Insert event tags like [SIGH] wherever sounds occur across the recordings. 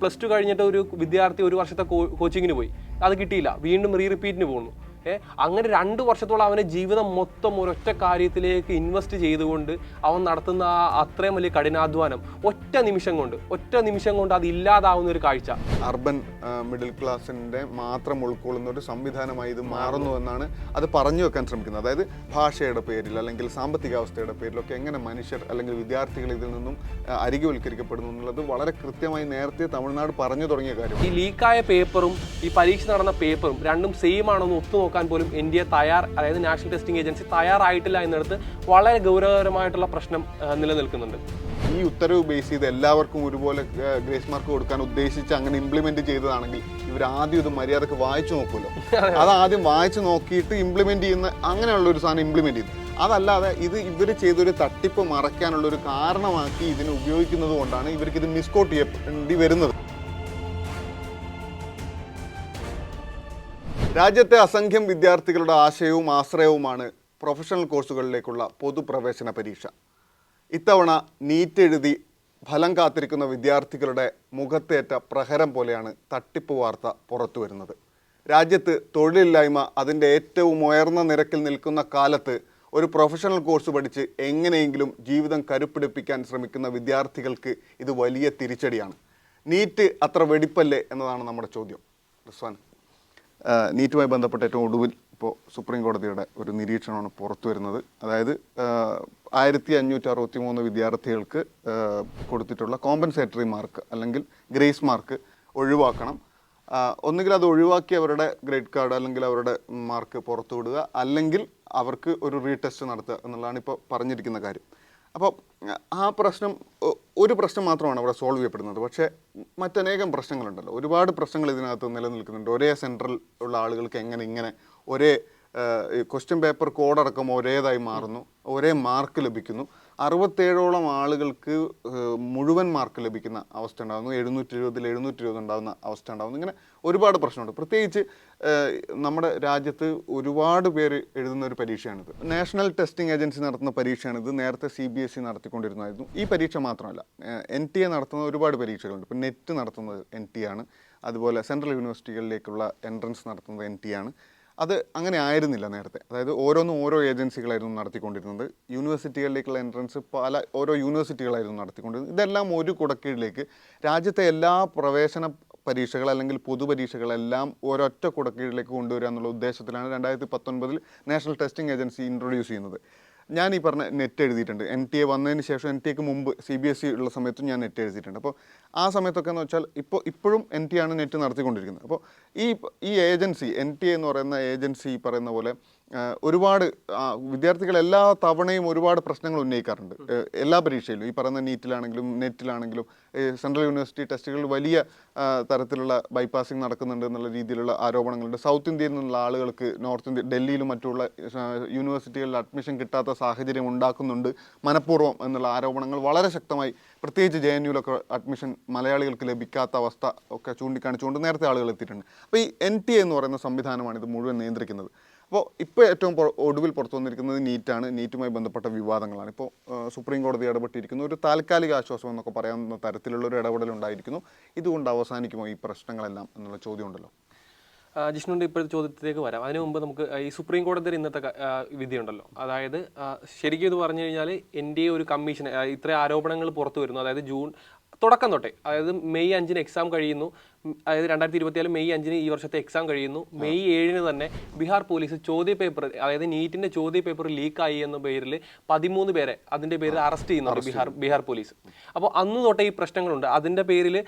Plus two കഴിഞ്ഞിട്ട് ഒരു വിദ്യാർത്ഥി ഒരു വർഷത്തെ കോച്ചിങ്ങിന് പോയി. അത് കിട്ടിയില്ല. വീണ്ടും റീ റിപ്പീറ്റിന് പോകുന്നു. അങ്ങനെ രണ്ട് വർഷത്തോളം അവന്റെ ജീവിതം മൊത്തം ഒരൊറ്റ കാര്യത്തിലേക്ക് ഇൻവെസ്റ്റ് ചെയ്തുകൊണ്ട് അവൻ നടത്തുന്ന ആ അത്രയും വലിയ കഠിനാധ്വാനം ഒറ്റ നിമിഷം കൊണ്ട് ഒറ്റ നിമിഷം കൊണ്ട് അത് ഇല്ലാതാവുന്ന ഒരു കാഴ്ച. അർബൻ മിഡിൽ ക്ലാസിന്റെ മാത്രം ഉൾക്കൊള്ളുന്ന ഒരു സംവിധാനമായി ഇത് മാറുന്നു എന്നാണ് അത് പറഞ്ഞു വെക്കാൻ ശ്രമിക്കുന്നത്. അതായത് ഭാഷയുടെ പേരിൽ അല്ലെങ്കിൽ സാമ്പത്തികാവസ്ഥയുടെ പേരിലൊക്കെ എങ്ങനെ മനുഷ്യർ അല്ലെങ്കിൽ വിദ്യാർത്ഥികൾ ഇതിൽ നിന്നും അരികുവൽക്കരിക്കപ്പെടുന്നു എന്നുള്ളത് വളരെ കൃത്യമായി നേരത്തെ തമിഴ്നാട് പറഞ്ഞു തുടങ്ങിയ കാര്യം. ഈ ലീക്കായ പേപ്പറും ഈ പരീക്ഷ നടന്ന പേപ്പറും രണ്ടും സെയിം ആണെന്ന് ഒത്തുനോക്കാൻ പോലും ഇന്ത്യ തയ്യാർ അതായത് നാഷണൽ ടെസ്റ്റിംഗ് ഏജൻസി തയ്യാറായിട്ടില്ല എന്നിടത്ത് വളരെ ഗൗരവകരമായിട്ടുള്ള പ്രശ്നം നിലനിൽക്കുന്നുണ്ട്. ഈ ഉത്തരവ് ബേസ് ചെയ്ത് എല്ലാവർക്കും ഒരുപോലെ ഗ്രേസ് മാർക്ക് കൊടുക്കാൻ ഉദ്ദേശിച്ച് അങ്ങനെ ഇംപ്ലിമെന്റ് ചെയ്തതാണെങ്കിൽ ഇവർ ആദ്യം ഇത് മര്യാദയ്ക്ക് വായിച്ചു നോക്കുമല്ലോ [LAUGHS] അത് ആദ്യം വായിച്ചു നോക്കിയിട്ട് ഇംപ്ലിമെന്റ് ചെയ്യുന്ന അങ്ങനെയുള്ള ഒരു സാധനം ഇംപ്ലിമെന്റ് ചെയ്തു. അതല്ലാതെ ഇത് ഇവർ ചെയ്തൊരു തട്ടിപ്പ് മറയ്ക്കാനുള്ള ഒരു കാരണമാക്കി ഇതിനെ ഉപയോഗിക്കുന്നത് കൊണ്ടാണ് ഇവർക്ക് ഇത് മിസ്കോട്ട് ചെയ്യേണ്ടി വരുന്നത്. രാജ്യത്തെ അസംഖ്യം വിദ്യാർത്ഥികളുടെ ആശയവും ആശ്രയവുമാണ് പ്രൊഫഷണൽ കോഴ്സുകളിലേക്കുള്ള പൊതുപ്രവേശന പരീക്ഷ. ഇത്തവണ നീറ്റ് എഴുതി ഫലം കാത്തിരിക്കുന്ന വിദ്യാർത്ഥികളുടെ മുഖത്തേറ്റ പ്രഹരം പോലെയാണ് തട്ടിപ്പ് വാർത്ത പുറത്തു വരുന്നത്. രാജ്യത്ത് തൊഴിലില്ലായ്മ അതിന്റെ ഏറ്റവും ഉയർന്ന നിരക്കിൽ നിൽക്കുന്ന കാലത്ത് ഒരു പ്രൊഫഷണൽ കോഴ്സ് പഠിച്ച് എങ്ങനെയെങ്കിലും ജീവിതം കരുപ്പിടിപ്പിക്കാൻ ശ്രമിക്കുന്ന വിദ്യാർത്ഥികൾക്ക് ഇത് വലിയ തിരിച്ചടിയാണ്. നീറ്റ് അത്ര വെടിപ്പല്ലേ എന്നതാണ് നമ്മുടെ ചോദ്യം. റിസ്വാൻ. നീറ്റുമായി ബന്ധപ്പെട്ട ഏറ്റവും ഒടുവിൽ ഇപ്പോൾ സുപ്രീം കോടതിയുടെ ഒരു നിരീക്ഷണമാണ് പുറത്തു വരുന്നത്. അതായത് ആയിരത്തി അഞ്ഞൂറ്റി അറുപത്തി മൂന്ന് വിദ്യാർത്ഥികൾക്ക് കൊടുത്തിട്ടുള്ള കോമ്പൻസേറ്ററി മാർക്ക് അല്ലെങ്കിൽ ഗ്രേസ് മാർക്ക് ഒഴിവാക്കണം. ഒന്നുകിൽ അത് ഒഴിവാക്കി അവരുടെ ഗ്രേഡ് കാർഡ് അല്ലെങ്കിൽ അവരുടെ മാർക്ക് പുറത്തു വിടുക അല്ലെങ്കിൽ അവർക്ക് ഒരു റീടെസ്റ്റ് നടത്തുക എന്നുള്ളതാണ് ഇപ്പോൾ പറഞ്ഞിരിക്കുന്ന കാര്യം. അപ്പോൾ ആ പ്രശ്നം ഒരു പ്രശ്നം മാത്രമാണ് അവിടെ സോൾവ് ചെയ്യപ്പെടുന്നത്. പക്ഷേ മറ്റനേകം പ്രശ്നങ്ങളുണ്ടല്ലോ. ഒരുപാട് പ്രശ്നങ്ങൾ ഇതിനകത്ത് നിലനിൽക്കുന്നുണ്ട്. ഒരേ സെൻട്രൽ ഉള്ള ആളുകൾക്ക് എങ്ങനെ ഇങ്ങനെ ഒരേ ക്വസ്റ്റ്യൻ പേപ്പർ കോഡടക്കം ഒരേതായി മാറുന്നു. ഒരേ മാർക്ക് ലഭിക്കുന്നു. അറുപത്തേഴോളം ആളുകൾക്ക് മുഴുവൻ മാർക്ക് ലഭിക്കുന്ന അവസ്ഥ ഉണ്ടാകുന്നു എഴുന്നൂറ്റി എഴുപതിൽ എഴുന്നൂറ്റി ഇരുപത് ഉണ്ടാകുന്ന അവസ്ഥ ഉണ്ടാകുന്നു ഇങ്ങനെ ഒരുപാട് പ്രശ്നമുണ്ട്. പ്രത്യേകിച്ച് നമ്മുടെ രാജ്യത്ത് ഒരുപാട് പേര് എഴുതുന്ന ഒരു പരീക്ഷയാണിത്. നാഷണൽ ടെസ്റ്റിംഗ് ഏജൻസി നടത്തുന്ന പരീക്ഷയാണിത്. നേരത്തെ സി ബി എസ് ഇ നടത്തിക്കൊണ്ടിരുന്നതായിരുന്നു. ഈ പരീക്ഷ മാത്രമല്ല എൻ ടി എ നടത്തുന്ന ഒരുപാട് പരീക്ഷകളുണ്ട്. ഇപ്പം നെറ്റ് നടത്തുന്നത് എൻ ടി ആണ്. അതുപോലെ സെൻട്രൽ യൂണിവേഴ്സിറ്റികളിലേക്കുള്ള എൻട്രൻസ് നടത്തുന്നത് എൻ ടി ആണ്. അത് അങ്ങനെ ആയിരുന്നില്ല നേരത്തെ. അതായത് ഓരോന്നും ഓരോ ഏജൻസികളായിരുന്നു നടത്തിക്കൊണ്ടിരുന്നത്. യൂണിവേഴ്സിറ്റികളിലേക്കുള്ള എൻട്രൻസ് പല ഓരോ യൂണിവേഴ്സിറ്റികളായിരുന്നു നടത്തിക്കൊണ്ടിരുന്നത്. ഇതെല്ലാം ഒരു കുടക്കീഴിലേക്ക് രാജ്യത്തെ എല്ലാ പ്രവേശന പരീക്ഷകൾ അല്ലെങ്കിൽ പൊതുപരീക്ഷകളെല്ലാം ഒരൊറ്റ കുടക്കീഴിലേക്ക് കൊണ്ടുവരിക എന്നുള്ള ഉദ്ദേശത്തിലാണ് രണ്ടായിരത്തി പത്തൊൻപതിൽ നാഷണൽ ടെസ്റ്റിംഗ് ഏജൻസി ഇൻട്രൊഡ്യൂസ് ചെയ്യുന്നത്. ഞാൻ ഈ പറഞ്ഞ നെറ്റ് എഴുതിയിട്ടുണ്ട്. എൻ ടി എ വന്നതിന് ശേഷം എൻ ടി എക്ക് മുമ്പ് സി ബി എസ് ഇ ഉള്ള സമയത്തും ഞാൻ നെറ്റ് എഴുതിയിട്ടുണ്ട്. അപ്പോൾ ആ സമയത്തൊക്കെ എന്ന് വെച്ചാൽ ഇപ്പോൾ ഇപ്പോഴും എൻ ടി ആണ് നെറ്റ് നടത്തിക്കൊണ്ടിരിക്കുന്നത്. അപ്പോൾ ഈ ഈ ഏജൻസി എൻ ടി എ എന്ന് പറയുന്ന ഏജൻസി പറയുന്ന പോലെ ഒരുപാട് വിദ്യാർത്ഥികൾ എല്ലാ തവണയും ഒരുപാട് പ്രശ്നങ്ങൾ ഉന്നയിക്കാറുണ്ട്. എല്ലാ പരീക്ഷയിലും ഈ പറയുന്ന നീറ്റിലാണെങ്കിലും നെറ്റിലാണെങ്കിലും സെൻട്രൽ യൂണിവേഴ്സിറ്റി ടെസ്റ്റുകളിൽ വലിയ തരത്തിലുള്ള ബൈപ്പാസിംഗ് നടക്കുന്നുണ്ട് എന്നുള്ള രീതിയിലുള്ള ആരോപണങ്ങളുണ്ട്. സൗത്ത് ഇന്ത്യയിൽ നിന്നുള്ള ആളുകൾക്ക് നോർത്ത് ഇന്ത്യ ഡൽഹിയിലും മറ്റുള്ള യൂണിവേഴ്സിറ്റികളിൽ അഡ്മിഷൻ കിട്ടാത്ത സാഹചര്യം ഉണ്ടാക്കുന്നുണ്ട് മനഃപൂർവം എന്നുള്ള ആരോപണങ്ങൾ വളരെ ശക്തമായി പ്രത്യേകിച്ച് ജെ എൻ യുയിലൊക്കെ അഡ്മിഷൻ മലയാളികൾക്ക് ലഭിക്കാത്ത അവസ്ഥ ഒക്കെ ചൂണ്ടിക്കാണിച്ചുകൊണ്ട് നേരത്തെ ആളുകൾ എത്തിയിട്ടുണ്ട്. അപ്പോൾ ഈ എൻ ടി എന്ന് പറയുന്ന സംവിധാനമാണ് ഇത് മുഴുവൻ നിയന്ത്രിക്കുന്നത്. അപ്പോൾ ഇപ്പോൾ ഏറ്റവും ഒടുവിൽ പുറത്തു വന്നിരിക്കുന്നത് നീറ്റാണ്. നീറ്റുമായി ബന്ധപ്പെട്ട വിവാദങ്ങളാണ്. ഇപ്പോൾ സുപ്രീം കോടതി ഇടപെട്ടിരിക്കുന്നു ഒരു താൽക്കാലിക ആശ്വാസം എന്നൊക്കെ പറയാവുന്ന തരത്തിലുള്ള ഒരു ഇടപെടൽ ഉണ്ടായിരിക്കുന്നു. ഇതുകൊണ്ട് അവസാനിക്കുമോ ഈ പ്രശ്നങ്ങളെല്ലാം എന്നുള്ള ചോദ്യം ഉണ്ടല്ലോ? ആ, ഇപ്പോഴത്തെ ചോദ്യത്തിലേക്ക് വരാം. അതിനു മുമ്പ് നമുക്ക് ഈ സുപ്രീം കോടതിയുടെ ഇന്നത്തെ വിധിയുണ്ടല്ലോ അതായത് ശരിക്കും ഇത് പറഞ്ഞു കഴിഞ്ഞാൽ എൻ ഡി എ ഒരു കമ്മീഷൻ ഇത്ര ആരോപണങ്ങൾ പുറത്തു വരുന്നു. അതായത് ജൂൺ തുടക്കം തൊട്ടേ അതായത് മെയ് അഞ്ചിന് എക്സാം കഴിയുന്നു. അതായത് രണ്ടായിരത്തി ഇരുപത്തിയാൽ മെയ് അഞ്ചിന് ഈ വർഷത്തെ എക്സാം കഴിയുന്നു. മെയ് ഏഴിന് തന്നെ ബീഹാർ പോലീസ് ചോദ്യ പേപ്പർ അതായത് നീറ്റിന്റെ ചോദ്യ പേപ്പർ ലീക്കായി എന്ന പേരിൽ പതിമൂന്ന് പേരെ അതിന്റെ പേരിൽ അറസ്റ്റ് ചെയ്യുന്നുണ്ട് ബീഹാർ ബീഹാർ പോലീസ്. അപ്പോൾ അന്ന് തൊട്ടേ ഈ പ്രശ്നങ്ങളുണ്ട്. അതിന്റെ പേരിൽ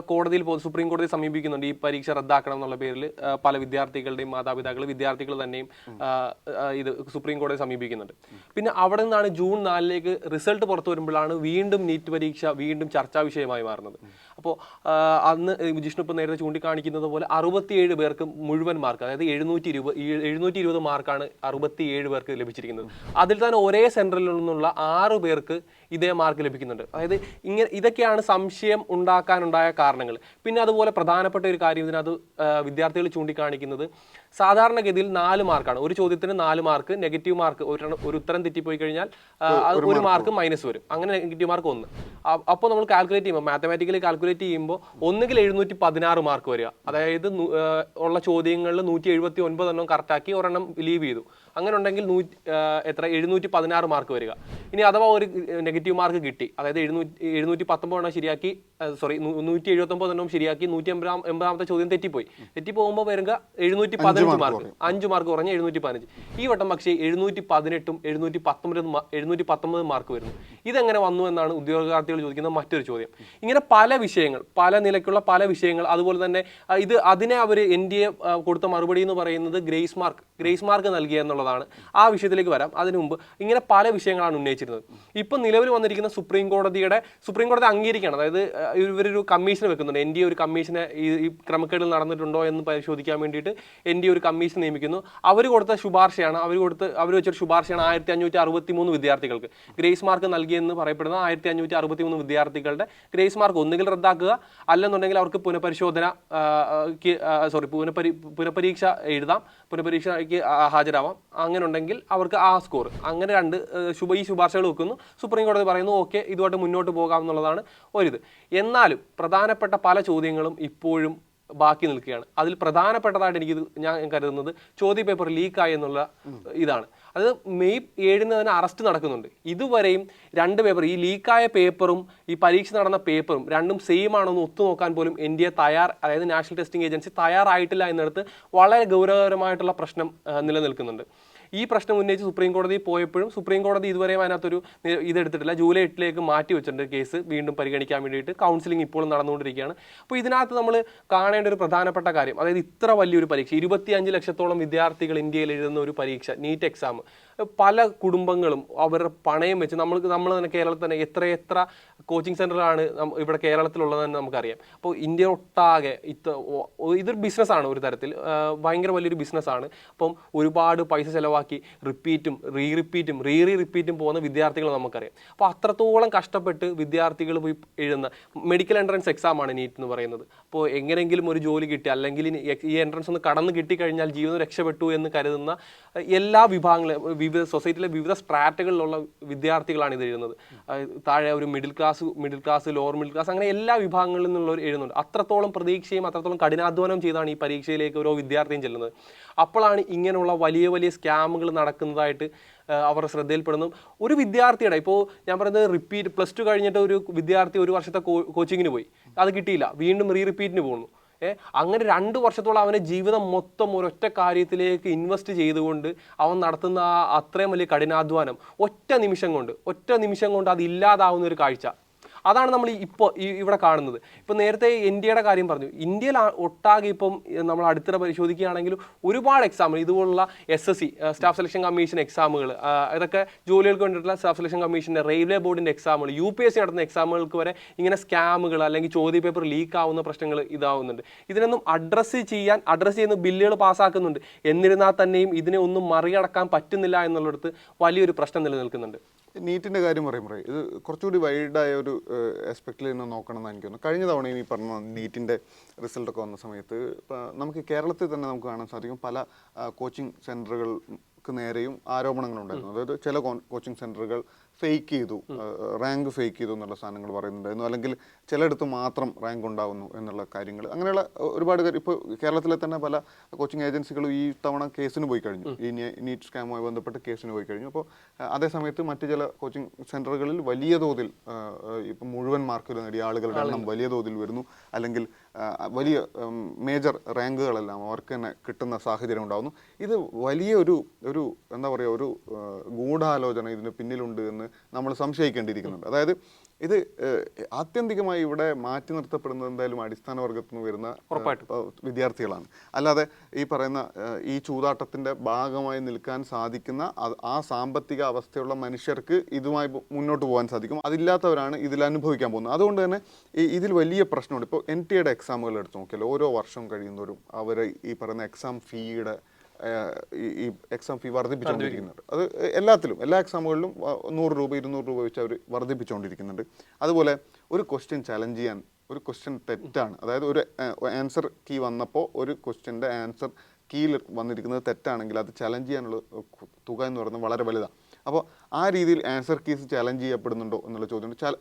കോടതിയിൽ പോ- സുപ്രീം കോടതി സമീപിക്കുന്നുണ്ട് ഈ പരീക്ഷ റദ്ദാക്കണം എന്നുള്ള പേരിൽ പല വിദ്യാർത്ഥികളുടെയും മാതാപിതാക്കൾ വിദ്യാർത്ഥികൾ തന്നെയും ഇത് സുപ്രീം കോടതി സമീപിക്കുന്നുണ്ട്. പിന്നെ അവിടെ നിന്നാണ് ജൂൺ നാലിലേക്ക് റിസൾട്ട് പുറത്തു വരുമ്പോഴാണ് വീണ്ടും നീറ്റ് പരീക്ഷ വീണ്ടും ചർച്ചാ വിഷയമായി മാറുന്നത്. അപ്പോൾ അന്ന് ജിഷ്ണു ഇപ്പോൾ നേരത്തെ ചൂണ്ടിക്കാണിക്കുന്നത് പോലെ അറുപത്തിയേഴ് പേർക്ക് മുഴുവൻ മാർക്ക് അതായത് എഴുന്നൂറ്റി ഇരുപത് എഴുന്നൂറ്റി ഇരുപത് മാർക്കാണ് അറുപത്തിയേഴ് പേർക്ക് ലഭിച്ചിരിക്കുന്നത്. അതിൽ തന്നെ ഒരേ സെന്ററിൽ നിന്നുള്ള ആറ് പേർക്ക് ഇതേ മാർക്ക് ലഭിക്കുന്നുണ്ട്. അതായത് ഇങ്ങനെ ഇതൊക്കെയാണ് സംശയം ഉണ്ടാക്കാനുണ്ടായ കാരണങ്ങൾ. പിന്നെ അതുപോലെ പ്രധാനപ്പെട്ട ഒരു കാര്യം ഇതിനകത്ത് വിദ്യാർത്ഥികൾ ചൂണ്ടിക്കാണിക്കുന്നത് സാധാരണഗതിയിൽ നാല് മാർക്കാണ്. ഒരു ചോദ്യത്തിന് നാല് മാർക്ക് നെഗറ്റീവ് മാർക്ക് ഒരു ഉത്തരം തെറ്റിപ്പോയി കഴിഞ്ഞാൽ അത് ഒരു മാർക്ക് മൈനസ് വരും. അങ്ങനെ നെഗറ്റീവ് മാർക്ക് ഒന്ന്. അപ്പോൾ നമ്മൾ കാൽക്കുലേറ്റ് ചെയ്യുമ്പോൾ മാത്തമാറ്റിക്കലി കാൽക്കുലേറ്റ് ചെയ്യുമ്പോൾ ഒന്നുകിൽ എഴുന്നൂറ്റി പതിനാറ് മാർക്ക് വരിക. അതായത് ഉള്ള ചോദ്യങ്ങളിൽ നൂറ്റി എഴുപത്തി ഒൻപതെണ്ണം കറക്റ്റാക്കി ഒരെണ്ണം ലീവ് ചെയ്തു. അങ്ങനെ ഉണ്ടെങ്കിൽ നൂറ്റി എത്ര? എഴുന്നൂറ്റി പതിനാറ് മാർക്ക് വരിക. ഇനി അഥവാ ഒരു നെഗറ്റീവ് മാർക്ക് കിട്ടി. അതായത് എഴുന്നൂറ്റി എഴുന്നൂറ്റി പത്തൊമ്പത് എണ്ണം ശരിയാക്കി സോറി നൂറ്റി എഴുപത്തൊമ്പത് എണ്ണം ശരിയാക്കി നൂറ്റി എൺപതാം എൺപതാമത്തെ ചോദ്യം തെറ്റിപ്പോയി. തെറ്റിപ്പോകുമ്പോൾ വരുക എഴുന്നൂറ്റി പതിനഞ്ച് മാർക്ക് അഞ്ച് മാർക്ക് കുറഞ്ഞ് എഴുന്നൂറ്റി പതിനഞ്ച്. ഈ വട്ടം പക്ഷേ എഴുന്നൂറ്റി പതിനെട്ടും എഴുന്നൂറ്റി പത്തൊമ്പതും എഴുന്നൂറ്റി പത്തൊമ്പത് മാർക്ക് വരുന്നു. ഇതെങ്ങനെ വന്നു എന്നാണ് ഉദ്യോഗാർത്ഥികൾ ചോദിക്കുന്ന മറ്റൊരു ചോദ്യം. ഇങ്ങനെ പല വിഷയങ്ങൾ പല നിലയ്ക്കുള്ള പല വിഷയങ്ങൾ അതുപോലെ തന്നെ ഇത് അതിനെ അവർ എൻ ഡി എ കൊടുത്ത മറുപടി എന്ന് പറയുന്നത് ഗ്രേസ് മാർക്ക് ഗ്രേസ് മാർക്ക് നൽകിയ എന്നുള്ളതാണ്. ആ വിഷയത്തിലേക്ക് വരാം. അതിനു മുമ്പ് ഇങ്ങനെ പല വിഷയങ്ങളാണ് ഉന്നയിച്ചിരുന്നത്. ഇപ്പം നിലവിൽ വന്നിരിക്കുന്ന സുപ്രീം കോടതിയുടെ സുപ്രീം കോടതി അംഗീകരിക്കണം അതായത് ഇവരൊരു കമ്മീഷൻ വെക്കുന്നുണ്ട്. എൻ ഡി ഒരു കമ്മീഷനെ ഈ ക്രമക്കേടിൽ നടന്നിട്ടുണ്ടോ എന്ന് പരിശോധിക്കാൻ വേണ്ടിയിട്ട് എൻ ഡി ഒരു കമ്മീഷൻ നിയമിക്കുന്നു. അവർ കൊടുത്ത ശുപാർശയാണ്. അവർ കൊടുത്ത് അവർ വെച്ചൊരു ശുപാർശയാണ് ആയിരത്തി അഞ്ഞൂറ്റി അറുപത്തി മൂന്ന് വിദ്യാർത്ഥികൾക്ക്. ഗ്രേസ് മാർക്ക് നൽകിയെന്ന് പറയപ്പെടുന്ന ആയിരത്തി അഞ്ഞൂറ്റി അറുപത്തി മൂന്ന് വിദ്യാർത്ഥികളുടെ ഗ്രേസ് മാർക്ക് ഒന്നുകിൽ റദ്ദാക്കുക അല്ലെന്നുണ്ടെങ്കിൽ അവർക്ക് പുനഃപരിശോധന സോറി പുനഃപരി പുനഃപരീക്ഷ എഴുതാം. പുനഃപരീക്ഷയ്ക്ക് ഹാജരാവാം. അങ്ങനെ ഉണ്ടെങ്കിൽ അവർക്ക് ആ സ്കോർ. അങ്ങനെ രണ്ട് ശുഭ ഈ ശുപാർശകൾ വെക്കുന്നു. സുപ്രീം കോടതി പറയുന്നു ഓക്കെ ഇതുമായിട്ട് മുന്നോട്ട് പോകാം എന്നുള്ളതാണ് ഒരിത്. എന്നാലും പ്രധാനപ്പെട്ട പല ചോദ്യങ്ങളും ഇപ്പോഴും ബാക്കി നിൽക്കുകയാണ്. അതിൽ പ്രധാനപ്പെട്ടതായിട്ട് എനിക്ക് ഞാൻ കരുതുന്നത് ചോദ്യ പേപ്പർ ലീക്കായി എന്നുള്ള ഇതാണ്. അത് മെയ് ഏഴിന് തന്നെ അറസ്റ്റ് നടക്കുന്നുണ്ട്. ഇതുവരെയും രണ്ട് പേപ്പർ ഈ ലീക്കായ പേപ്പറും ഈ പരീക്ഷ നടന്ന പേപ്പറും രണ്ടും സെയിം ആണെന്ന് ഒത്തുനോക്കാൻ പോലും ഇന്ത്യ തയ്യാർ അതായത് നാഷണൽ ടെസ്റ്റിംഗ് ഏജൻസി തയ്യാറായിട്ടില്ല എന്നിടത്ത് വളരെ ഗൗരവകരമായിട്ടുള്ള പ്രശ്നം നിലനിൽക്കുന്നുണ്ട്. ഈ പ്രശ്നം ഉന്നയിച്ച് സുപ്രീം കോടതി പോയപ്പോഴും സുപ്രീം കോടതി ഇതുവരെയും അതിനകത്തൊരു ഇതെടുത്തിട്ടില്ല. ജൂലൈ എട്ടിലേക്ക് മാറ്റി വെച്ചിട്ടുണ്ട് കേസ്. വീണ്ടും പരിഗണിക്കാൻ വേണ്ടിയിട്ട് കൗൺസിലിംഗ് ഇപ്പോഴും നടന്നുകൊണ്ടിരിക്കുകയാണ്. അപ്പോൾ ഇതിനകത്ത് നമ്മൾ കാണേണ്ട ഒരു പ്രധാനപ്പെട്ട കാര്യം അതായത് ഇത്ര വലിയൊരു പരീക്ഷ ഇരുപത്തിയഞ്ച് ലക്ഷത്തോളം വിദ്യാർത്ഥികൾ ഇന്ത്യയിൽ എഴുതുന്ന ഒരു പരീക്ഷ നീറ്റ് എക്സാം. പല കുടുംബങ്ങളും അവരുടെ പണയം വെച്ച് നമ്മൾക്ക് നമ്മൾ തന്നെ കേരളത്തിൽ തന്നെ എത്ര എത്ര കോച്ചിങ് സെന്ററാണ് ഇവിടെ കേരളത്തിലുള്ളതെന്ന് നമുക്കറിയാം. അപ്പോൾ ഇന്ത്യ ഒട്ടാകെ ഇത്ത ഇതൊരു ബിസിനസ്സാണ് ഒരു തരത്തിൽ. ഭയങ്കര വലിയൊരു ബിസിനസ്സാണ് അപ്പം ഒരുപാട് പൈസ ചിലവാക്കി റിപ്പീറ്റും റീ റിപ്പീറ്റും റീ റീ റിപ്പീറ്റും പോകുന്ന വിദ്യാർത്ഥികൾ നമുക്കറിയാം. അപ്പോൾ അത്രത്തോളം കഷ്ടപ്പെട്ട് വിദ്യാർത്ഥികൾ പോയി എഴുതുന്ന മെഡിക്കൽ എൻട്രൻസ് എക്സാം ആണ് നീറ്റ് എന്ന് പറയുന്നത്. അപ്പോൾ എങ്ങനെയെങ്കിലും ഒരു ജോലി കിട്ടി അല്ലെങ്കിൽ ഈ എൻട്രൻസ് ഒന്ന് കടന്നു കിട്ടിക്കഴിഞ്ഞാൽ ജീവിതം രക്ഷപ്പെട്ടു എന്ന് കരുതുന്ന എല്ലാ വിഭാഗങ്ങളും വിവിധ സൊസൈറ്റിയിലെ വിവിധ സ്ട്രാറ്റകളിലുള്ള വിദ്യാർത്ഥികളാണ് ഇത് എഴുതുന്നത്. താഴെ ഒരു middle class middle class lower middle class അങ്ങനെ എല്ലാ വിഭാഗങ്ങളിൽ നിന്നുള്ളവർ എഴുതുന്നുണ്ട്. അത്രത്തോളം പ്രതീക്ഷയും അത്രത്തോളം കഠിനാധ്വാനം ചെയ്താണ് ഈ പരീക്ഷയിലേക്ക് ഓരോ വിദ്യാർത്ഥിയും ചെല്ലുന്നത്. അപ്പോഴാണ് ഇങ്ങനെയുള്ള വലിയ വലിയ സ്കാമുകൾ നടക്കുന്നതായിട്ട് അവർ ശ്രദ്ധയിൽപ്പെടുന്നു. ഒരു വിദ്യാർത്ഥിയുടെ ഇപ്പോൾ ഞാൻ പറയുന്നത് റിപ്പീറ്റ് പ്ലസ് ടു കഴിഞ്ഞിട്ട് ഒരു വിദ്യാർത്ഥി ഒരു വർഷത്തെ കോച്ചിങ്ങിന് പോയി. അത് കിട്ടിയില്ല. വീണ്ടും റീ റിപ്പീറ്റിന് പോകുന്നു. അങ്ങനെ രണ്ട് വർഷത്തോളം അവന്റെ ജീവിതം മൊത്തം ഒരൊറ്റ കാര്യത്തിലേക്ക് ഇൻവെസ്റ്റ് ചെയ്തുകൊണ്ട് അവൻ നടത്തുന്ന ആ അത്രയും വലിയ കഠിനാധ്വാനം ഒറ്റ നിമിഷം കൊണ്ട് ഒറ്റ നിമിഷം കൊണ്ട് അത് ഇല്ലാതാവുന്ന ഒരു കാഴ്ച. അതാണ് നമ്മൾ ഇപ്പോൾ ഇവിടെ കാണുന്നത്. ഇപ്പോൾ നേരത്തെ ഇന്ത്യയുടെ കാര്യം പറഞ്ഞു. ഇന്ത്യയിൽ ഒട്ടാകെ ഇപ്പം നമ്മൾ അടുത്തിടെ പരിശോധിക്കുകയാണെങ്കിൽ ഒരുപാട് എക്സാമ്പിൾ ഇതുപോലുള്ള S S C staff selection commission എക്സാമുകൾ ഇതൊക്കെ ജോലികൾക്ക് വേണ്ടിയിട്ടുള്ള സ്റ്റാഫ് സെലക്ഷൻ കമ്മീഷന്റെ റെയിൽവേ ബോർഡിന്റെ എക്സാമുകൾ യു പി എസ് സി നടത്തുന്ന എക്സാമുകൾക്ക് വരെ ഇങ്ങനെ സ്കാമുകൾ അല്ലെങ്കിൽ ചോദ്യ പേപ്പർ ലീക്ക് ആവുന്ന പ്രശ്നങ്ങൾ ഇതാവുന്നുണ്ട്. ഇതിനൊന്നും അഡ്രസ്സ് ചെയ്യാൻ അഡ്രസ്സ് ചെയ്യുന്ന ബില്ലുകൾ പാസ്സാക്കുന്നുണ്ട്. എന്നിരുന്നാൽ തന്നെയും ഇതിനെ ഒന്നും മറികടക്കാൻ പറ്റുന്നില്ല എന്നുള്ളിടത്ത് വലിയൊരു പ്രശ്നം നിലനിൽക്കുന്നുണ്ട്. നീറ്റിന്റെ കാര്യം പറയും പറയും. ഇത് കുറച്ചുകൂടി വൈഡായ ഒരു എസ്പെക്റ്റിൽ നിന്ന് നോക്കണം എന്ന് എനിക്ക് തോന്നുന്നു കഴിഞ്ഞ തവണയും ഈ പറഞ്ഞ നീറ്റിന്റെ റിസൾട്ടൊക്കെ വന്ന സമയത്ത് നമുക്ക് കേരളത്തിൽ തന്നെ നമുക്ക് കാണാൻ സാധിക്കും പല കോച്ചിങ് സെന്ററുകൾക്ക് നേരെയും ആരോപണങ്ങളുണ്ടായിരുന്നു. അതായത് ചില കോച്ചിങ് സെന്ററുകൾ ഫേക്ക് ചെയ്തു. റാങ്ക് ഫേക്ക് ചെയ്തു എന്നുള്ള സാധനങ്ങൾ പറയുന്നുണ്ടായിരുന്നു. അല്ലെങ്കിൽ ചിലയിടത്ത് മാത്രം റാങ്ക് ഉണ്ടാവുന്നു എന്നുള്ള കാര്യങ്ങൾ. അങ്ങനെയുള്ള ഒരുപാട് കാര്യം ഇപ്പോൾ കേരളത്തിലെ തന്നെ പല കോച്ചിങ് ഏജൻസികളും ഈ തവണ കേസിന് പോയി കഴിഞ്ഞു. ഈ നീറ്റ് സ്കാമുമായി ബന്ധപ്പെട്ട് കേസിന് പോയി കഴിഞ്ഞു. അപ്പോൾ അതേ സമയത്ത് മറ്റു ചില കോച്ചിങ് സെന്ററുകളിൽ വലിയ തോതിൽ ഇപ്പം മുഴുവൻ മാർക്കുകൾ നേടിയ ആളുകളുടെ എണ്ണം വലിയ തോതിൽ വരുന്നു. അല്ലെങ്കിൽ വലിയ മേജർ റാങ്കുകളെല്ലാം അവർക്ക് തന്നെ കിട്ടുന്ന സാഹചര്യം ഉണ്ടാകുന്നു ഇത് വലിയ ഒരു ഒരു എന്താ പറയുക ഒരു ഗൂഢാലോചന ഇതിന് പിന്നിലുണ്ട് എന്ന് നമ്മൾ സംശയിക്കേണ്ടിയിരിക്കുന്നുണ്ട്. അതായത് ഇത് ആത്യന്തികമായി ഇവിടെ മാറ്റി നിർത്തപ്പെടുന്നത് എന്തായാലും അടിസ്ഥാന വർഗത്തിൽ നിന്ന് വരുന്ന വിദ്യാർത്ഥികളാണ്. അല്ലാതെ ഈ പറയുന്ന ഈ ചൂതാട്ടത്തിന്റെ ഭാഗമായി നിൽക്കാൻ സാധിക്കുന്ന ആ സാമ്പത്തിക അവസ്ഥയുള്ള മനുഷ്യർക്ക് ഇതുമായി മുന്നോട്ട് പോകാൻ സാധിക്കും. അതില്ലാത്തവരാണ് ഇതിൽ അനുഭവിക്കാൻ പോകുന്നത്. അതുകൊണ്ട് തന്നെ ഈ ഇതിൽ വലിയ പ്രശ്നമുണ്ട്. ഇപ്പോൾ എൻ ടി എയുടെ എക്സാമുകൾ എടുത്ത് നോക്കിയാൽ ഓരോ വർഷം കഴിയുന്നവരും അവരെ ഈ പറയുന്ന എക്സാം ഫീയുടെ ഈ എക്സാം ഫീ വർദ്ധിപ്പിച്ചുകൊണ്ടിരിക്കുന്നുണ്ട് അത് എല്ലാത്തിലും എല്ലാ എക്സാമുകളിലും നൂറ് രൂപ ഇരുന്നൂറ് രൂപ വെച്ച് അവർ വർദ്ധിപ്പിച്ചുകൊണ്ടിരിക്കുന്നുണ്ട് അതുപോലെ ഒരു ക്വസ്റ്റ്യൻ ചലഞ്ച് ചെയ്യാൻ ഒരു ക്വസ്റ്റ്യൻ തെറ്റാണ്. അതായത് ഒരു ആൻസർ കീ വന്നപ്പോൾ ഒരു ക്വസ്റ്റ്യന്റെ ആൻസർ കീയിൽ വന്നിരിക്കുന്നത് തെറ്റാണെങ്കിൽ അത് ചലഞ്ച് ചെയ്യാനുള്ള തുക എന്ന് പറയുന്നത് വളരെ വലുതാണ് അപ്പോൾ ആ രീതിയിൽ ആൻസർ കീസ് ചലഞ്ച് ചെയ്യപ്പെടുന്നുണ്ടോ എന്നുള്ള ചോദ്യമുണ്ട്. ചല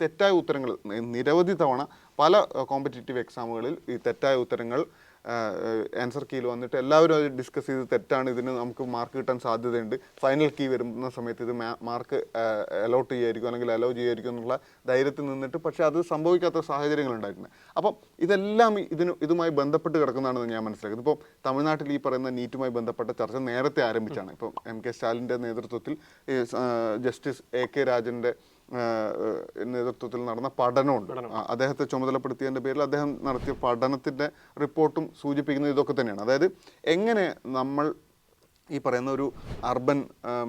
തെറ്റായ ഉത്തരങ്ങൾ നിരവധി തവണ പല കോമ്പറ്റേറ്റീവ് എക്സാമുകളിൽ ഈ തെറ്റായ ഉത്തരങ്ങൾ ആൻസർ കീയിൽ വന്നിട്ട് എല്ലാവരും അത് ഡിസ്കസ് ചെയ്ത് തെറ്റാണ് ഇതിന് നമുക്ക് മാർക്ക് കിട്ടാൻ സാധ്യതയുണ്ട്. ഫൈനൽ കീ വരുന്ന സമയത്ത് ഇത് മാർക്ക് അലോട്ട് ചെയ്യായിരിക്കും അല്ലെങ്കിൽ അലോ ചെയ്യായിരിക്കും എന്നുള്ള ധൈര്യത്തിൽ നിന്നിട്ട് പക്ഷേ അത് സംഭവിക്കാത്ത സാഹചര്യങ്ങൾ ഉണ്ടായിട്ടുണ്ട് അപ്പം ഇതെല്ലാം ഇതിന് ഇതുമായി ബന്ധപ്പെട്ട് കിടക്കുന്നതാണെന്ന് ഞാൻ മനസ്സിലാക്കുന്നത് ഇപ്പോൾ തമിഴ്നാട്ടിൽ ഈ പറയുന്ന നീറ്റുമായി ബന്ധപ്പെട്ട ചർച്ച നേരത്തെ ആരംഭിച്ചാണ്. ഇപ്പം എം കെ സ്റ്റാലിന്റെ നേതൃത്വത്തിൽ ജസ്റ്റിസ് എ കെ രാജന്റെ നേതൃത്വത്തിൽ നടന്ന പഠനമുണ്ട്. അദ്ദേഹത്തെ ചുമതലപ്പെടുത്തിയതിന്റെ പേരിൽ അദ്ദേഹം നടത്തിയ പഠനത്തിന്റെ റിപ്പോർട്ടും സൂചിപ്പിക്കുന്നത് ഇതൊക്കെ തന്നെയാണ്. അതായത് എങ്ങനെ നമ്മൾ ഈ പറയുന്ന ഒരു അർബൻ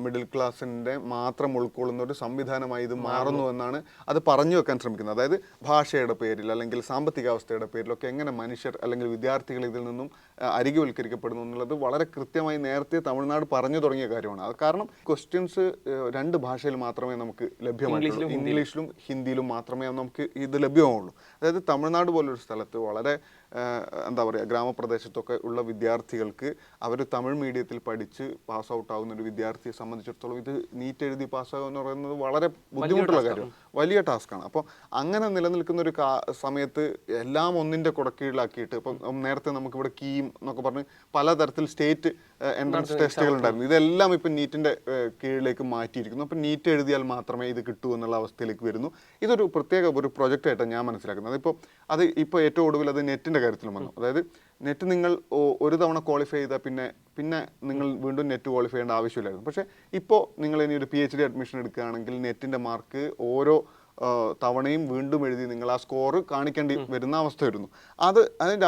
മിഡിൽ ക്ലാസ്സിന്റെ മാത്രം ഉൾക്കൊള്ളുന്ന ഒരു സംവിധാനമായി ഇത് മാറുന്നു എന്നാണ് അത് പറഞ്ഞു വെക്കാൻ ശ്രമിക്കുന്നത്. അതായത് ഭാഷയുടെ പേരിൽ അല്ലെങ്കിൽ സാമ്പത്തികാവസ്ഥയുടെ പേരിലൊക്കെ എങ്ങനെ മനുഷ്യർ അല്ലെങ്കിൽ വിദ്യാർത്ഥികൾ ഇതിൽ നിന്നും അരികുവൽക്കരിക്കപ്പെടുന്നു എന്നുള്ളത് വളരെ കൃത്യമായി നേരത്തെ തമിഴ്നാട് പറഞ്ഞു തുടങ്ങിയ കാര്യമാണ്. അത് കാരണം ക്വസ്റ്റ്യൻസ് രണ്ട് ഭാഷയിൽ മാത്രമേ നമുക്ക് ലഭ്യമായിട്ടുള്ളൂ. ഇംഗ്ലീഷിലും ഹിന്ദിയിലും. മാത്രമേ നമുക്ക് ഇത് ലഭ്യമാവുള്ളൂ. അതായത് തമിഴ്നാട് പോലൊരു സ്ഥലത്ത് വളരെ എന്താ പറയുക ഗ്രാമപ്രദേശത്തൊക്കെ ഉള്ള വിദ്യാർത്ഥികൾക്ക് അവർ തമിഴ് മീഡിയത്തിൽ പഠിച്ച് പാസ് ഔട്ട് ആവുന്ന ഒരു വിദ്യാർത്ഥിയെ സംബന്ധിച്ചിടത്തോളം ഇത് നീറ്റ് എഴുതി പാസ്സാകുക എന്ന് പറയുന്നത് വളരെ ബുദ്ധിമുട്ടുള്ള കാര്യം വലിയ ടാസ്ക്കാണ് അപ്പോൾ അങ്ങനെ നിലനിൽക്കുന്ന ഒരു സമയത്ത് എല്ലാം ഒന്നിന്റെ കുടക്കീഴിലാക്കിയിട്ട് ഇപ്പം നേരത്തെ നമുക്കിവിടെ കീം എന്നൊക്കെ പറഞ്ഞ് പലതരത്തിൽ സ്റ്റേറ്റ് എൻട്രൻസ് ടെസ്റ്റുകൾ ഉണ്ടായിരുന്നു. ഇതെല്ലാം ഇപ്പം നീറ്റിന്റെ കീഴിലേക്ക് മാറ്റിയിരിക്കുന്നു. അപ്പം നീറ്റ് എഴുതിയാൽ മാത്രമേ ഇത് കിട്ടൂ എന്നുള്ള അവസ്ഥയിലേക്ക് വരുന്നു. ഇതൊരു പ്രത്യേക ഒരു പ്രൊജക്റ്റ് ആയിട്ടാണ് ഞാൻ മനസ്സിലാക്കുന്നത്. അതിപ്പോൾ അത് ഇപ്പോൾ ഏറ്റവും ഒടുവിൽ അത് നെറ്റിന്റെ കാര്യത്തിലും വന്നു. അതായത് നെറ്റ് നിങ്ങൾ ഒരു തവണ ക്വാളിഫൈ ചെയ്താൽ പിന്നെ പിന്നെ നിങ്ങൾ വീണ്ടും നെറ്റ് ക്വാളിഫൈ ചെയ്യേണ്ട ആവശ്യമില്ലായിരുന്നു. പക്ഷേ ഇപ്പോൾ നിങ്ങൾ ഇനി ഒരു പി എച്ച് ഡി അഡ്മിഷൻ എടുക്കുകയാണെങ്കിൽ നെറ്റിന്റെ മാർക്ക് ഓരോ തവണയും വീണ്ടും എഴുതി നിങ്ങൾ ആ സ്കോർ കാണിക്കേണ്ടി വരുന്ന അവസ്ഥ വരുന്നു അത് അതിന്റെ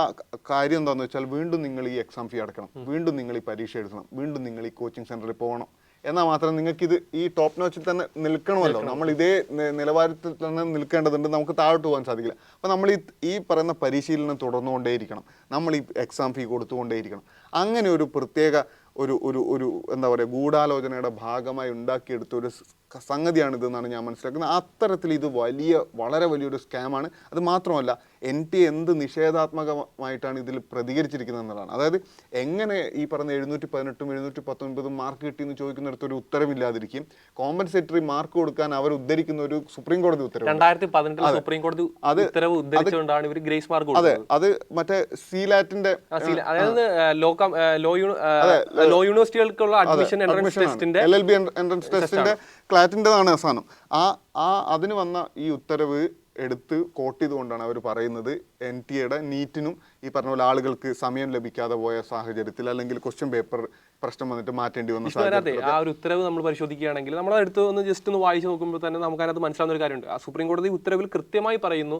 കാര്യം എന്താണെന്ന് വെച്ചാൽ വീണ്ടും നിങ്ങൾ ഈ എക്സാം ഫീ അടക്കണം. വീണ്ടും നിങ്ങൾ ഈ പരീക്ഷ എഴുതണം. വീണ്ടും നിങ്ങൾ ഈ കോച്ചിങ് സെന്ററിൽ പോകണം. എന്നാൽ മാത്രം നിങ്ങൾക്ക് ഇത് ഈ ടോപ്പ് നോച്ചിൽ തന്നെ നിൽക്കണമല്ലോ. നമ്മൾ ഇതേ നിലവാരത്തിൽ തന്നെ നിൽക്കേണ്ടതുണ്ട്. നമുക്ക് താഴോട്ട് പോകാൻ സാധിക്കില്ല. അപ്പോൾ നമ്മൾ ഈ ഈ പറയുന്ന പരിശീലനം തുടർന്നുകൊണ്ടേയിരിക്കണം. നമ്മൾ ഈ എക്സാം ഫീ കൊടുത്തുകൊണ്ടേയിരിക്കണം. അങ്ങനെ ഒരു പ്രത്യേക ഒരു ഒരു ഒരു എന്താ പറയുക ഗൂഢാലോചനയുടെ ഭാഗമായി ഉണ്ടാക്കിയെടുത്ത ഒരു സ് സംഗതിയാണിതെന്നാണ് ഞാൻ മനസ്സിലാക്കുന്നത്. അത്തരത്തിൽ ഇത് വലിയ വളരെ വലിയൊരു സ്കാമാണ് അത് മാത്രമല്ല എൻ ടി എന്ത് നിഷേധാത്മകമായിട്ടാണ് ഇതിൽ പ്രതികരിച്ചിരിക്കുന്നത് എന്നതാണ് അതായത് എങ്ങനെ ഈ പറഞ്ഞ എഴുന്നൂറ്റി പതിനെട്ടും എഴുന്നൂറ്റി പത്തൊൻപതും മാർക്ക് കിട്ടിയെന്ന് ചോദിക്കുന്നിടത്ത് ഒരു ഉത്തരവില്ലാതിരിക്കും കോമ്പൻസേറ്ററി മാർക്ക് കൊടുക്കാൻ അവർ ഉദ്ധരിക്കുന്ന ഒരു സുപ്രീം കോടതി ഉത്തരവ് രണ്ടായിരത്തി പതിനെട്ടിൽ സുപ്രീം കോടതി അത് ഉത്തരവ് ഉദ്ധരിച്ചുകൊണ്ടാണ് ഇവർ ഗ്രേസ് മാർക്ക് അതെ. അത് മറ്റേ സീലാറ്റിന്റെ അതായത് ലോ ലോ യൂണിവേഴ്സിറ്റികൾക്കുള്ള അഡ്മിഷൻ എൻട്രൻസ് ടെസ്റ്റിന്റെ എൽ എൽ ബി എൻട്രൻസ് ടെസ്റ്റിന്റെ ക്ലാറ്റിന്റെതാണ് അവസാനം. ആ ആ അതിന് വന്ന ഈ ഉത്തരവ് എടുത്ത് കോട്ട് ചെയ്തുകൊണ്ടാണ് അവർ പറയുന്നത്. എൻ ടി എയുടെ നീറ്റിനും ഈ പറഞ്ഞ പോലെ ആളുകൾക്ക് സമയം ലഭിക്കാതെ പോയ സാഹചര്യത്തിൽ അല്ലെങ്കിൽ ക്വസ്റ്റ്യൻ പേപ്പർ പ്രശ്നം വന്നിട്ട് മാറ്റേണ്ടി വന്ന സാഹചര്യം ആ ഒരു ഉത്തരവ് നമ്മൾ പരിശോധിക്കുകയാണെങ്കിൽ നമ്മൾ അടുത്ത് ഒന്ന് ജസ്റ്റ് ഒന്ന് വായിച്ചു നോക്കുമ്പോൾ തന്നെ നമുക്ക് അതിനകത്ത് മനസ്സിലാവുന്ന ഒരു കാര്യമുണ്ട്. ആ സുപ്രീം കോടതി ഉത്തരവിൽ കൃത്യമായി പറയുന്നു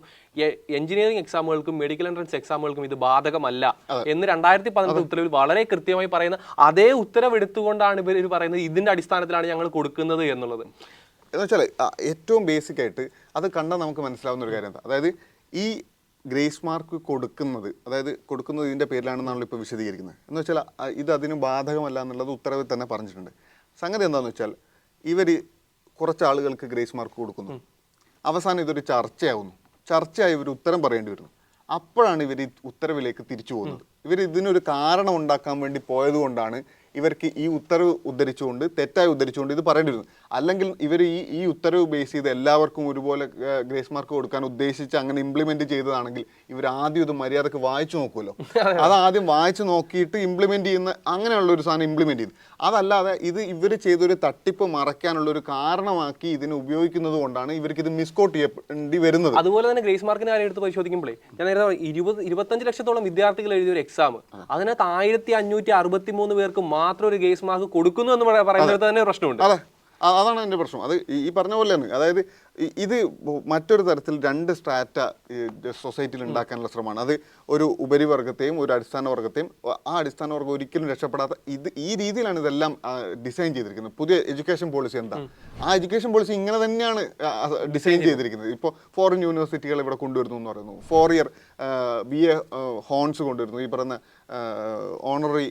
എഞ്ചിനീയറിംഗ് എക്സാമുകൾക്കും മെഡിക്കൽ എൻട്രൻസ് എക്സാമുകൾക്കും ഇത് ബാധകമല്ല എന്ന് രണ്ടായിരത്തി പതിനെട്ട് ഉത്തരവിൽ വളരെ കൃത്യമായി പറയുന്ന അതേ ഉത്തരവ് എടുത്തുകൊണ്ടാണ് ഇവർ പറയുന്നത്. ഇതിന്റെ അടിസ്ഥാനത്തിലാണ് ഞങ്ങൾ കൊടുക്കുന്നത് എന്നുള്ളത്. എന്ന് വെച്ചാൽ ഏറ്റവും ബേസിക് ആയിട്ട് അത് കണ്ടാൽ നമുക്ക് മനസ്സിലാവുന്ന ഒരു കാര്യം എന്താ? അതായത് ഈ ഗ്രേസ് മാർക്ക് കൊടുക്കുന്നത് അതായത് കൊടുക്കുന്നത് ഇതിന്റെ പേരിലാണെന്നാണല്ലോ ഇപ്പോൾ വിശദീകരിക്കുന്നത്. എന്ന് വെച്ചാൽ ഇത് അതിന് ബാധകമല്ല എന്നുള്ളത് ഉത്തരവിൽ തന്നെ പറഞ്ഞിട്ടുണ്ട്. സംഗതി എന്താണെന്ന് വെച്ചാൽ ഇവർ കുറച്ച് ആളുകൾക്ക് ഗ്രേസ് മാർക്ക് കൊടുക്കുന്നു. അവസാനം ഇതൊരു ചർച്ചയാവുന്നു. ചർച്ചയായി ഇവർ ഉത്തരം പറയേണ്ടി വരുന്നു. അപ്പോഴാണ് ഇവർ ഈ ഉത്തരവിലേക്ക് തിരിച്ചു പോകുന്നത്. ഇവർ ഇതിനൊരു കാരണം ഉണ്ടാക്കാൻ വേണ്ടി പോയതുകൊണ്ടാണ് ഇവർക്ക് ഈ ഉത്തരവ് ഉദ്ധരിച്ചുകൊണ്ട് തെറ്റായി ഉദ്ധരിച്ചുകൊണ്ട് ഇത് പറയേണ്ടി വരുന്നത്. അല്ലെങ്കിൽ ഇവർ ഈ ഈ ഉത്തരവ് ബേസ് ചെയ്ത് എല്ലാവർക്കും ഒരുപോലെ ഗ്രേസ് മാർക്ക് കൊടുക്കാൻ ഉദ്ദേശിച്ച് അങ്ങനെ ഇംപ്ലിമെന്റ് ചെയ്തതാണെങ്കിൽ ഇവർ ആദ്യം ഇത് മര്യാദയ്ക്ക് വായിച്ചു നോക്കുമല്ലോ. [LAUGHS] അത് ആദ്യം വായിച്ചു നോക്കിയിട്ട് ഇംപ്ലിമെന്റ് ചെയ്യുന്ന അങ്ങനെയുള്ള ഒരു സാധനം ഇംപ്ലിമെന്റ് ചെയ്തു. അതല്ലാതെ ഇത് ഇവർ ചെയ്തൊരു തട്ടിപ്പ് മറയ്ക്കാനുള്ള ഒരു കാരണമാക്കി ഇതിനെ ഉപയോഗിക്കുന്നത് കൊണ്ടാണ് ഇവർക്ക് ഇത് മിസ്കോട്ട് ചെയ്യേണ്ടി വരുന്നത്. അതുപോലെ തന്നെ ഗ്രേസ് മാർക്കിന്റെ കാര്യം എടുത്ത് പരിശോധിക്കുമ്പോഴേ ഞാൻ നേരത്തെ ഇരുപത് ഇരുപത്തഞ്ച് ലക്ഷത്തോളം വിദ്യാർത്ഥികൾ എഴുതിയ ഒരു എക്സാം അതിനകത്ത് ആയിരത്തി അഞ്ഞൂറ്റി അറുപത്തി മൂന്ന് പേർക്ക് മാത്രം ഒരു ഗ്രേസ് മാർക്ക് കൊടുക്കുന്നു എന്ന് പറയുന്നത് തന്നെ പ്രശ്നമുണ്ട്. അതാണ് എന്റെ പ്രശ്നം. അത് ഈ- പറഞ്ഞ പോലെയാണ്. അതായത് ഇത് മറ്റൊരു തരത്തിൽ രണ്ട് സ്ട്രാറ്റ സൊസൈറ്റിയിൽ ഉണ്ടാക്കാനുള്ള ശ്രമമാണ്. അത് ഒരു ഉപരിവർഗത്തെയും ഒരു അടിസ്ഥാന വർഗത്തെയും ആ അടിസ്ഥാന വർഗം ഒരിക്കലും രക്ഷപ്പെടാത്ത ഇത് ഈ രീതിയിലാണ് ഇതെല്ലാം ഡിസൈൻ ചെയ്തിരിക്കുന്നത്. പുതിയ എഡ്യൂക്കേഷൻ പോളിസി എന്താ? ആ എഡ്യൂക്കേഷൻ പോളിസി ഇങ്ങനെ തന്നെയാണ് ഡിസൈൻ ചെയ്തിരിക്കുന്നത്. ഇപ്പോൾ ഫോറിൻ യൂണിവേഴ്സിറ്റികൾ ഇവിടെ കൊണ്ടുവരുന്നു എന്ന് പറയുന്നു. Four year B A hons കൊണ്ടുവരുന്നു. ഈ പറയുന്ന ഓണററി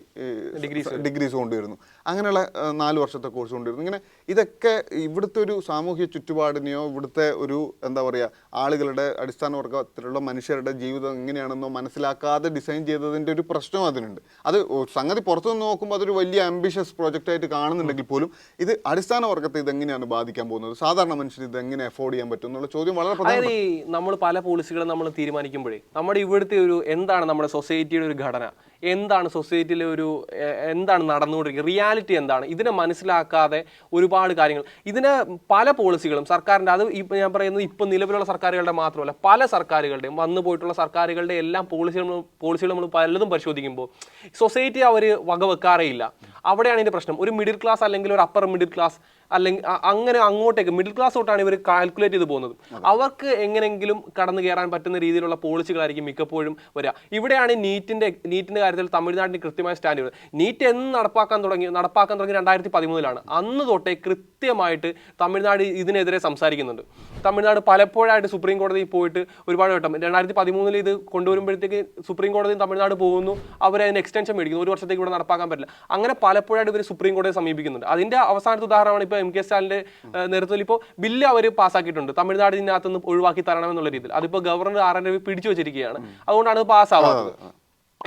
ഡിഗ്രീസ് കൊണ്ടുവരുന്നു. അങ്ങനെയുള്ള നാല് വർഷത്തെ കോഴ്സ് കൊണ്ടുവരുന്നു. ഇങ്ങനെ ഇതൊക്കെ ഇവിടുത്തെ ഒരു സാമൂഹ്യ ചുറ്റുപാടിനെയോ ഇവിടുത്തെ ഒരു എന്താ പറയുക ആളുകളുടെ അടിസ്ഥാന വർഗത്തിലുള്ള മനുഷ്യരുടെ ജീവിതം എങ്ങനെയാണെന്നോ മനസ്സിലാക്കാതെ ഡിസൈൻ ചെയ്തതിന്റെ ഒരു പ്രശ്നം അതിനുണ്ട്. അത് സംഗതി പുറത്തു നിന്ന് നോക്കുമ്പോൾ അതൊരു വലിയ ആംബിഷ്യസ് പ്രോജക്റ്റ് ആയിട്ട് കാണുന്നുണ്ടെങ്കിൽ പോലും ഇത് അടിസ്ഥാന വർഗത്തെ ഇത് എങ്ങനെയാണ് ബാധിക്കാൻ പോകുന്നത്? സാധാരണ മനുഷ്യർ ഇത് എങ്ങനെ അഫോർഡ് ചെയ്യാൻ പറ്റും എന്നുള്ള ചോദ്യം വളരെ പ്രധാന നമ്മൾ പല പോളിസികളും നമ്മൾ തീരുമാനിക്കുമ്പോഴേ നമ്മുടെ ഇവിടുത്തെ ഒരു എന്താണ് നമ്മുടെ സൊസൈറ്റിയുടെ ഒരു ഘടന? എന്താണ് സൊസൈറ്റിയിലെ ഒരു എന്താണ് നടന്നുകൊണ്ടിരിക്കുന്നത്? റിയാലിറ്റി എന്താണ്? ഇതിനെ മനസ്സിലാക്കാതെ ഒരുപാട് കാര്യങ്ങൾ. ഇതിന് പല പോളിസികളും സർക്കാരിന്റെ അത് ഇപ്പം ഞാൻ പറയുന്നത് ഇപ്പം നിലവിലുള്ള സർക്കാരുകളുടെ മാത്രമല്ല പല സർക്കാരുകളുടെയും വന്നു പോയിട്ടുള്ള സർക്കാരുകളുടെ എല്ലാം പോളിസികൾ പോളിസികൾ നമ്മൾ പലതും പരിശോധിക്കുമ്പോൾ സൊസൈറ്റി അവർ വകവെക്കാറേ ഇല്ല. അവിടെയാണ് ഇതിന്റെ പ്രശ്നം. ഒരു മിഡിൽ ക്ലാസ് അല്ലെങ്കിൽ ഒരു അപ്പർ മിഡിൽ ക്ലാസ് അല്ലെങ്കിൽ അങ്ങനെ അങ്ങോട്ടേക്ക് മിഡിൽ ക്ലാസ് തൊട്ടാണ് ഇവർ കാൽക്കുലേറ്റ് ചെയ്ത് പോകുന്നത്. അവർക്ക് എങ്ങനെയെങ്കിലും കടന്നു കയറാൻ പറ്റുന്ന രീതിയിലുള്ള പോളിസികളായിരിക്കും മിക്കപ്പോഴും വരിക ഇവിടെയാണ് നീറ്റിന്റെ നീറ്റിന്റെ കാര്യത്തിൽ തമിഴ്നാടിന് കൃത്യമായ സ്റ്റാൻഡ് വരുന്നത് നീറ്റ് എന്ന് നടപ്പാക്കാൻ തുടങ്ങി നടപ്പാക്കാൻ തുടങ്ങി രണ്ടായിരത്തി പതിമൂന്നിലാണ് അന്ന് തൊട്ടേ കൃത്യമായിട്ട് തമിഴ്നാട് ഇതിനെതിരെ സംസാരിക്കുന്നുണ്ട്. തമിഴ്നാട് പലപ്പോഴായിട്ട് സുപ്രീം കോടതിയിൽ പോയിട്ട് ഒരുപാട് വട്ടം രണ്ടായിരത്തി പതിമൂന്നിൽ ഇത് കൊണ്ടുവരുമ്പോഴത്തേക്ക് സുപ്രീം കോടതിയും തമിഴ്നാട് പോകുന്നു അവർ അതിന് എക്സ്റ്റൻഷൻ മേടിക്കുന്നു. ഒരു വർഷത്തേക്ക് ഇവിടെ നടപ്പാക്കാൻ പറ്റില്ല. അങ്ങനെ പലപ്പോഴായിട്ട് ഇവർ സുപ്രീം കോടതിയെ സമീപിക്കുന്നുണ്ട്. അതിന്റെ അവസാനത്തെ ഉദാഹരണമാണ് ഇപ്പോൾ എം കെ സ്റ്റാലിന്റെ നേതൃത്വത്തിൽ ഇപ്പോൾ ബില്ല് അവർ പാസ്സാക്കിയിട്ടുണ്ട്. തമിഴ്നാടിനകത്തുനിന്ന് ഒഴിവാക്കി തരണമെന്നുള്ള രീതിയിൽ. അതിപ്പോൾ ഗവർണർ ആർ എൻ രവി പിടിച്ചു വെച്ചിരിക്കുകയാണ്. അതുകൊണ്ടാണ് അത് പാസ്സാവാത്തത്.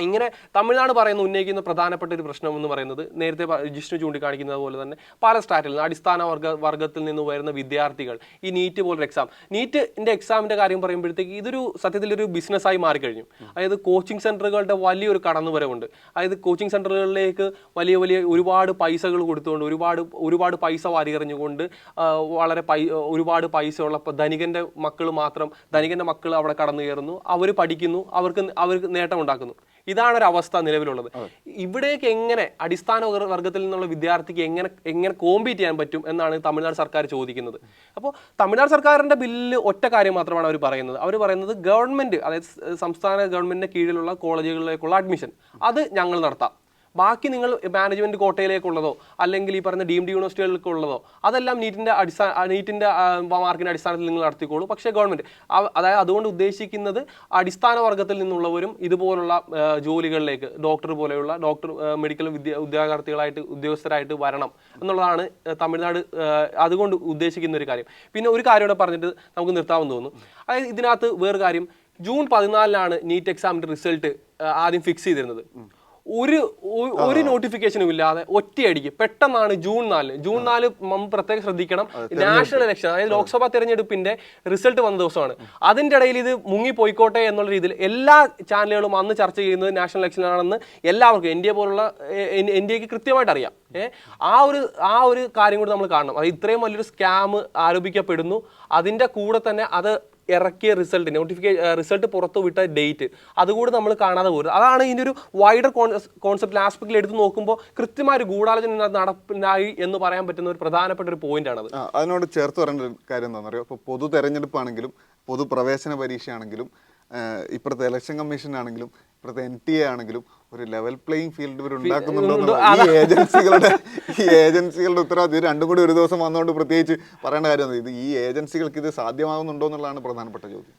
ഇങ്ങനെ തമിഴ്നാട് പറയുന്ന ഉന്നയിക്കുന്ന പ്രധാനപ്പെട്ട ഒരു പ്രശ്നം എന്ന് പറയുന്നത് നേരത്തെ ജിഷ്ണു ചൂണ്ടിക്കാണിക്കുന്നത് പോലെ തന്നെ പല സ്റ്റാറ്റിൽ നിന്ന് അടിസ്ഥാന വർഗ വർഗത്തിൽ നിന്ന് വരുന്ന വിദ്യാർത്ഥികൾ ഈ നീറ്റ് പോലൊരു എക്സാം നീറ്റിന്റെ എക്സാമിന്റെ കാര്യം പറയുമ്പോഴത്തേക്ക് ഇതൊരു സത്യത്തിൽ ഒരു ബിസിനസ്സായി മാറിക്കഴിഞ്ഞു. അതായത് കോച്ചിങ് സെന്ററുകളുടെ വലിയൊരു കടന്നുവരവുണ്ട്. അതായത് കോച്ചിങ് സെന്ററുകളിലേക്ക് വലിയ വലിയ ഒരുപാട് പൈസകൾ കൊടുത്തുകൊണ്ട് ഒരുപാട് ഒരുപാട് പൈസ വാരിയെറിഞ്ഞുകൊണ്ട് വളരെ പൈ ഒരുപാട് പൈസ ഉള്ള ധനികന്റെ മക്കൾ മാത്രം ധനികന്റെ മക്കൾ അവിടെ കടന്നു കയറുന്നു അവർ പഠിക്കുന്നു. അവർക്ക് അവർക്ക് നേട്ടം ഉണ്ടാക്കുന്നു ഇതാണ് ഒരു അവസ്ഥ നിലവിലുള്ളത് ഇവിടേക്ക് എങ്ങനെ അടിസ്ഥാന വർ- വർഗത്തിൽ നിന്നുള്ള വിദ്യാർത്ഥിക്ക് എങ്ങനെ എങ്ങനെ കോമ്പീറ്റ് ചെയ്യാൻ പറ്റും എന്നാണ് തമിഴ്നാട് സർക്കാർ ചോദിക്കുന്നത്. അപ്പോൾ തമിഴ്നാട് സർക്കാരിന്റെ ബില്ല് ഒറ്റ കാര്യം മാത്രമാണ് അവർ പറയുന്നത്. അവർ പറയുന്നത് ഗവൺമെന്റ് അതായത് സംസ്ഥാന ഗവൺമെന്റിന്റെ കീഴിലുള്ള കോളേജുകളിലേക്കുള്ള അഡ്മിഷൻ അത് ഞങ്ങൾ നടത്താം. ബാക്കി നിങ്ങൾ മാനേജ്മെന്റ് കോട്ടയിലേക്കുള്ളതോ അല്ലെങ്കിൽ ഈ പറഞ്ഞ ഡീംഡ് യൂണിവേഴ്സിറ്റികൾക്കുള്ളതോ അതെല്ലാം നീറ്റിന്റെ അടിസ്ഥാന നീറ്റിന്റെ മാർക്കിന്റെ അടിസ്ഥാനത്തിൽ നിങ്ങൾ നടത്തിക്കോളൂ. പക്ഷേ ഗവൺമെന്റ് അതായത് അതുകൊണ്ട് ഉദ്ദേശിക്കുന്നത് അടിസ്ഥാന വർഗത്തിൽ നിന്നുള്ളവരും ഇതുപോലുള്ള ജോലികളിലേക്ക് ഡോക്ടർ പോലെയുള്ള ഡോക്ടർ മെഡിക്കൽ വിദ്യ ഉദ്യോഗാർത്ഥികളായിട്ട് ഉദ്യോഗസ്ഥരായിട്ട് വരണം എന്നുള്ളതാണ് തമിഴ്നാട് അതുകൊണ്ട് ഉദ്ദേശിക്കുന്ന ഒരു കാര്യം. പിന്നെ ഒരു കാര്യം കൂടെ പറഞ്ഞിട്ട് നമുക്ക് നിർത്താമെന്ന് തോന്നുന്നു. അതായത് ഇതിനകത്ത് വേറെ കാര്യം ജൂൺ പതിനാലിനാണ് നീറ്റ് എക്സാമിന്റെ റിസൾട്ട് ആദ്യം ഫിക്സ് ചെയ്തിരുന്നത്. ഒരു ഒരു നോട്ടിഫിക്കേഷനും ഇല്ലാതെ ഒറ്റയടിക്ക്. പെട്ടെന്നാണ് ജൂൺ നാല്. ജൂൺ നാല് നമ്മൾ പ്രത്യേകം ശ്രദ്ധിക്കണം. നാഷണൽ ഇലക്ഷൻ അതായത് ലോക്സഭാ തെരഞ്ഞെടുപ്പിന്റെ റിസൾട്ട് വന്ന ദിവസമാണ്. അതിന്റെ ഇടയിൽ ഇത് മുങ്ങി പോയിക്കോട്ടെ എന്നുള്ള രീതിയിൽ എല്ലാ ചാനലുകളും അന്ന് ചർച്ച ചെയ്യുന്നത് നാഷണൽ ഇലക്ഷൻ ആണെന്ന് എല്ലാവർക്കും ഇന്ത്യ പോലുള്ള ഇന്ത്യയ്ക്ക് കൃത്യമായിട്ട് അറിയാം. ആ ഒരു ആ ഒരു കാര്യം കൂടി നമ്മൾ കാണണം. അത് ഇത്രയും വലിയൊരു സ്കാം ആരോപിക്കപ്പെടുന്നു. അതിന്റെ കൂടെ തന്നെ അത് ഇറക്കിയ റിസൾട്ട് നോട്ടിഫിക്കേഷൻ റിസൾട്ട് പുറത്തു വിട്ട ഡേറ്റ് അതുകൂടി നമ്മൾ കാണാതെ പോകരുത് അതാണ് ഇതിന്റെ ഒരു വൈഡർ കോൺസെപ്റ്റ് ആസ്പെക്റ്റിൽ എടുത്ത് നോക്കുമ്പോൾ കൃത്യമായ ഒരു ഗൂഢാലോചന നടപ്പിലായി എന്ന് പറയാൻ പറ്റുന്ന ഒരു പ്രധാനപ്പെട്ട ഒരു പോയിന്റ് ആണ് അതിനോട് ചേർത്ത് പറയേണ്ട ഒരു കാര്യം എന്താണെന്ന് അറിയോ ഇപ്പോൾ പൊതു തെരഞ്ഞെടുപ്പാണെങ്കിലും പൊതു പ്രവേശന പരീക്ഷയാണെങ്കിലും ആഹ് ഇപ്പുറത്തെ ഇലക്ഷൻ കമ്മീഷൻ ആണെങ്കിലും ഇപ്പോഴത്തെ എൻ ടി എ ആണെങ്കിലും ഒരു ലെവൽ പ്ലേയിങ് ഫീൽഡ് ഇവർ ഉണ്ടാക്കുന്നുണ്ടോ ഈ ഏജൻസികളുടെ ഈ ഏജൻസികളുടെ ഉത്തരവാദിത്വം രണ്ടും കൂടി ഒരു ദിവസം വന്നുകൊണ്ട് പ്രത്യേകിച്ച് പറയേണ്ട കാര്യമൊന്നും ഇത് ഈ ഏജൻസികൾക്ക് ഇത് സാധ്യമാകുന്നുണ്ടോ എന്നുള്ളതാണ് പ്രധാനപ്പെട്ട ചോദ്യം.